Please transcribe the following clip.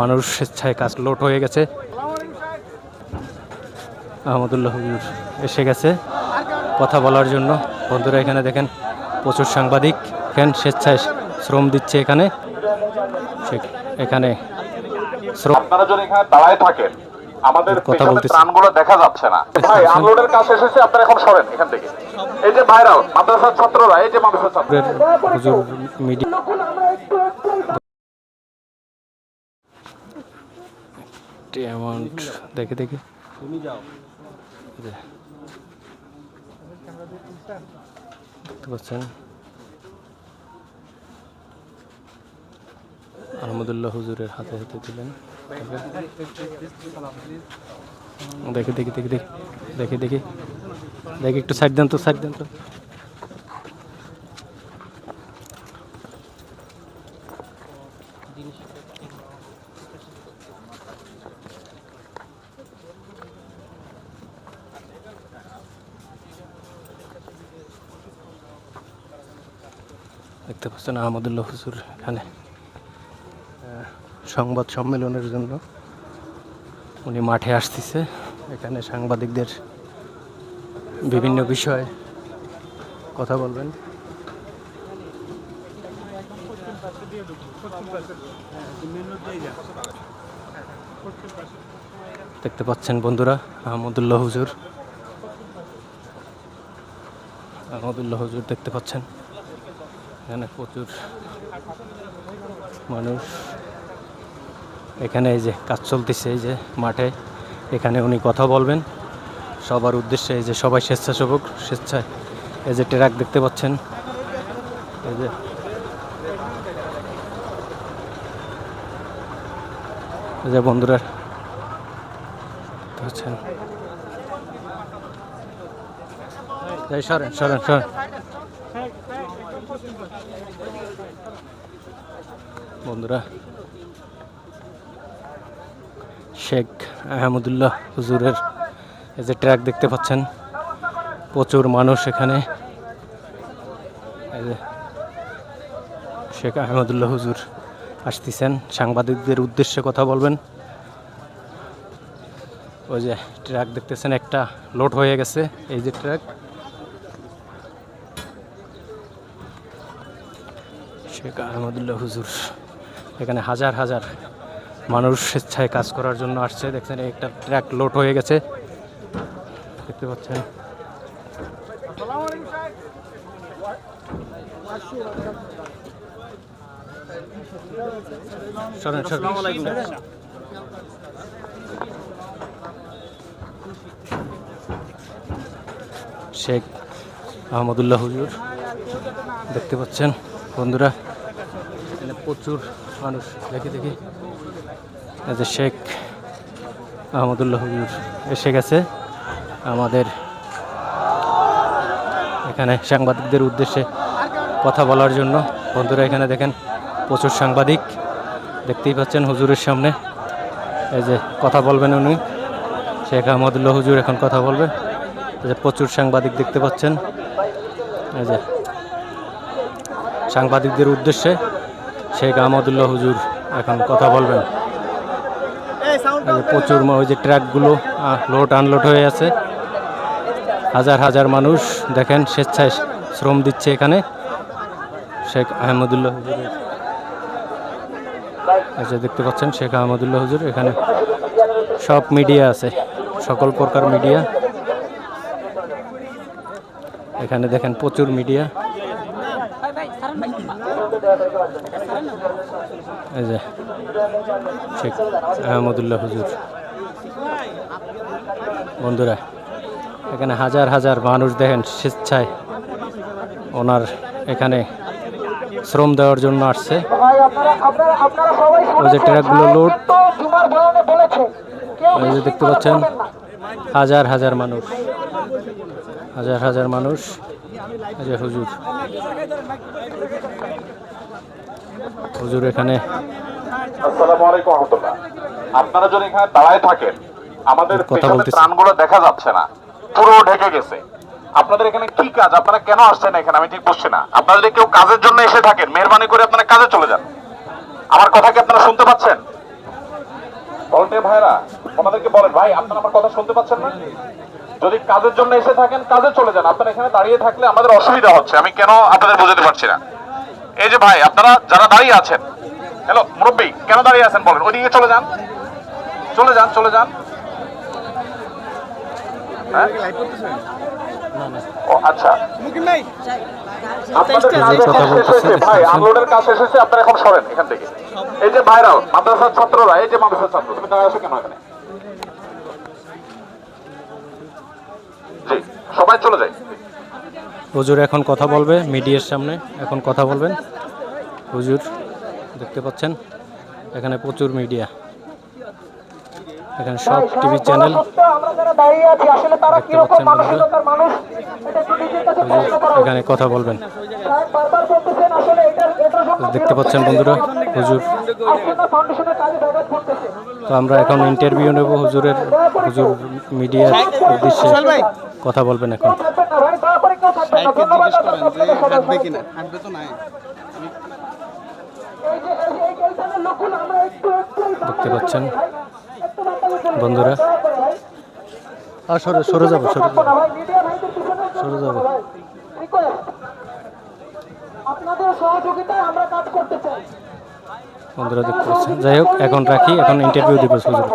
মানুষ স্বেচ্ছায় কাজ লোট হয়ে গেছে। আহমদুল্লাহ এসে গেছে কথা বলার জন্য। বন্ধুরা, এখানে দেখেন, প্রচুর সাংবাদিক। এখানে স্বেচ্ছায় শ্রম দিচ্ছে এখানে। এখানে শ্রম আপনারা যদি এখানে থাকেন আমাদের কথা বলতেছি। ত্রাণগুলো দেখা যাচ্ছে না। ভাই আনলোডের কাজ হয়েছে আপনারা এখন সরেন এখান থেকে। এই যে ভাইরাল মাদ্রাসার ছাত্ররা এই যে মাদ্রাসার ছাত্র হুজুর মিডিয়া অ্যামাউন্ট দেখে দেখে। এই যে। দেখতে পাচ্ছেন আহমদুল্লাহ হুজুরের হাতে হাতে দিলেন। দেখে, দেখি দেখি দেখি দেখি দেখি। দেখি একটু সাইড দেন তো, সাইড দেন তো। দেখতে পাচ্ছেন আহমদুল্লাহ হুজুর এখানে। সংবাদ সম্মেলনের জন্য। উনি মাঠে আসতেছে। এখানে সাংবাদিকদের বিভিন্ন বিষয়ে কথা বলবেন। দেখতে পাচ্ছেন বন্ধুরা, আহমদুল্লাহ হুজুর। আহমদুল্লাহ হুজুর দেখতে পাচ্ছেন। এখানে প্রচুর মানুষ এখানে এই যে কাজ চলতেছে, এই যে মাঠে। এখানে উনি কথা বলবেন। সবার উদ্দেশ্যে এই যে সবাই স্বেচ্ছাসেবক স্বেচ্ছায় এই যে ট্রাক দেখতে পাচ্ছেন। এই যে এই যে বন্ধুরা পাচ্ছেন? সরেন সরেন সরেন। বন্ধুরা শেখ আহমদুল্লাহ হুজুরের এই যে ট্র্যাক দেখতে পাচ্ছেন, প্রচুর মানুষ এখানে। শেখ আহমদুল্লাহ হুজুর আসতেছেন, সাংবাদিকদের উদ্দেশ্যে কথা বলবেন। ওই যে ট্রাক দেখতেছেন, একটা লোড হয়ে গেছে, এই যে ট্রাক। শেখ আহমদুল্লাহ হুজুর, এখানে হাজার হাজার মানুষ স্বেচ্ছায় কাজ করার জন্য আসছে। দেখছেন, একটা ট্র্যাক লোড হয়ে গেছে। দেখতে পাচ্ছেন। শেখ আহমদুল্লাহ হুজুর, দেখতে পাচ্ছেন বন্ধুরা। প্রচুর মানুষ দেখি দেখি যে শেখ আহমদুল্লাহ হুজুর এসে গেছে আমাদের এখানে সাংবাদিকদের উদ্দেশ্যে কথা বলার জন্য। বন্ধুরা, এখানে দেখেন প্রচুর সাংবাদিক দেখতেই পাচ্ছেন হুজুরের সামনে। এই যে কথা বলবেন উনি, শেখ আহমদুল্লাহ হুজুর এখন কথা বলবে। যে প্রচুর সাংবাদিক দেখতে পাচ্ছেন। এই যে সাংবাদিকদের উদ্দেশ্যে শেখ আহমদুল্লাহ হুজুর এখন কথা বলবেন। প্রচুর ওই যে ট্রাকগুলো লোড আনলোড হয়ে আছে। হাজার হাজার মানুষ, দেখেন, স্বেচ্ছায় শ্রম দিচ্ছে এখানে। শেখ আহমদুল্লাহ হুজুরের এই যে দেখতে পাচ্ছেন, শেখ আহমদুল্লাহ হুজুর এখানে। সব মিডিয়া আছে, সকল প্রকার মিডিয়া। এখানে দেখেন, প্রচুর মিডিয়া। এই যে, শেখ আহমদুল্লাহ হুজুর। বন্ধুরা, এখানে হাজার হাজার মানুষ দেখেন স্বেচ্ছায় ওনার এখানে শ্রম দেওয়ার জন্য আসছে। ওই যে ট্রাকগুলো লোড ওই যে দেখতে পাচ্ছেন, হাজার হাজার মানুষ, হাজার হাজার মানুষ। যে হুজুর। হুজুর এখানে আসসালামু আলাইকুম রহমতুল্লাহ। আপনারা যদি এখানে দাঁড়ায় থাকেন আমাদের কথা পেছনের ত্রাণগুলো দেখা যাচ্ছে না। পুরো ঢেকে গেছে। আপনাদের এখানে কি কাজ? আপনারা কেন আসছেন এখানে? আমি ঠিক বুঝছি না। আপনারা যদি কেউ কাজের জন্য এসে থাকেন মেহরবানি করে আপনারা কাজে চলে যান। আমার কথা কি আপনারা শুনতে পাচ্ছেন? ভলেন্টিয়ার ভাইরা ওনাদেরকে বলেন ভাই আপনারা আমার কথা শুনতে পাচ্ছেন না? যদি কাজের জন্য এসে থাকেন কাজে চলে যান। আপনারা এখানে দাঁড়িয়ে থাকলে আমাদের অসুবিধা হচ্ছে। আমি কেন আপনাদের বোঝাতে পারছি না? এই যে ভাই আপনারা যারা দাঁড়িয়ে আছেন হ্যালো মুরব্বী কেন দাঁড়িয়ে আছেন বলেন? ওইদিকে চলে যান। চলে যান চলে যান। হ্যাঁ? ও আচ্ছা। ভাই আনলোডের কাজ শেষ হয়েছে আপনারা এখন সরেন এখান থেকে। এই যে ভাইরাল মাদ্রাসার ছাত্ররা এই যে মাদ্রাসার ছাত্র তুমি দাঁড়িয়ে কেন এখানে? জি সবাই চলে যায়। হুজুর এখন কথা বলবে, মিডিয়ার সামনে এখন কথা বলবেন। হুজুর, দেখতে পাচ্ছেন? এখানে প্রচুর মিডিয়া। এখানে সব টিভি চ্যানেল এখানে কথা বলবেন। সাহেব বারবার বলতেছেন আসলে এটা এটা সম্পর্কে দেখতে পাচ্ছেন বন্ধুরা হুজুর। তো আমরা এখন ইন্টারভিউ নেব হুজুরের হুজুর মিডিয়ার উদ্দেশ্যে। কথা বলবেন এখন। দেখতে পাচ্ছেন একটু বার্তাকে চলে যান। বন্ধুরা। আর সরে সরে যাব সরে যাব। সরে যাব। আপনাদের সহযোগিতায় আমরা কাজ করতে চাই বন্ধুরা দেখতে পাচ্ছেন। যাই হোক এখন রাখি। এখন ইন্টারভিউ দিব হুজুর।